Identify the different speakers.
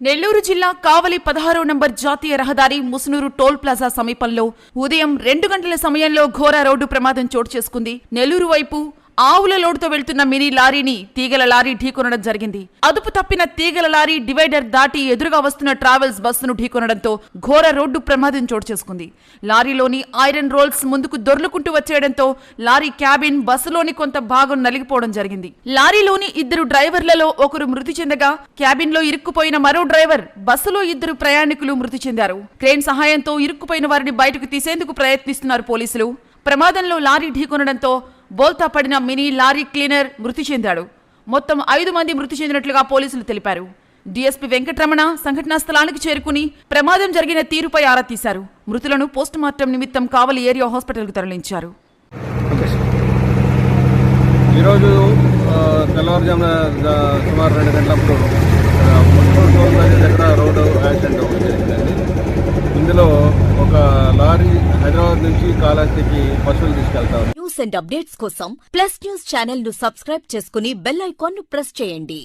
Speaker 1: నెల్లూరు జిల్లా కావలి పదహారో నంబర్ జాతీయ రహదారి ముసునూరు టోల్ ప్లాజా సమీపంలో ఉదయం రెండు గంటల సమయంలో ఘోర రోడ్డు ప్రమాదం చోటు చేసుకుంది. నెల్లూరు వైపు ఆవుల లోడుతో వెళ్తున్న మినీ లారీని తీగల లారీ ఢీకొనడం జరిగింది. అదుపు తప్పిన తీగల లారీ డివైడర్ దాటి ఎదురుగా వస్తున్న ట్రావెల్స్ బస్సును ఢీకొనడంతో ఘోర రోడ్డు ప్రమాదం చోటు చేసుకుంది. లారీలోని ఐరన్ రోల్స్ ముందుకు దొర్లుకుంటూ వచ్చేయడంతో లారీ క్యాబిన్ బస్సులోని కొంత భాగం నలిగిపోవడం జరిగింది. లారీలోని ఇద్దరు డ్రైవర్లలో ఒకరు మృతి చెందగా క్యాబిన్లో ఇరుక్కుపోయిన మరో డ్రైవర్ బస్సులో ఇద్దరు ప్రయాణికులు మృతి చెందారు. క్రేన్ సహాయంతో ఇరుక్కుపోయిన వారిని బయటకు తీసేందుకు ప్రయత్నిస్తున్నారు పోలీసులు. ప్రమాదంలో లారీ ఢీకొనడంతో బోల్తా పడిన మినీ లారీ క్లీనర్ మృతి చెందాడు. మొత్తం ఐదు మంది మృతి చెందినట్లుగా పోలీసులు తెలిపారు. డీఎస్పీ వెంకటరమణ సంఘటనా స్థలానికి చేరుకుని ప్రమాదం జరిగిన తీరుపై ఆరా తీశారు. మృతులను పోస్టుమార్టం నిమిత్తం కావలి ఏరియా హాస్పిటల్కు తరలించారు.
Speaker 2: ఈరోజు తెల్లవారుజామున సుమారు రెండు గంటలప్పుడు దగ్గర రోడ్డు యాక్సిడెంట్ ఇందులో ఒక లారీ హైదరాబాద్ నుంచి కాళహస్తికి పశువులు తీసుకెళ్తాం
Speaker 3: న్యూస్ అండ్ అప్డేట్స్ కోసం ప్లస్ న్యూస్ ఛానల్ను సబ్స్క్రైబ్ చేసుకుని బెల్ ఐకాన్ను ప్రెస్ చేయండి.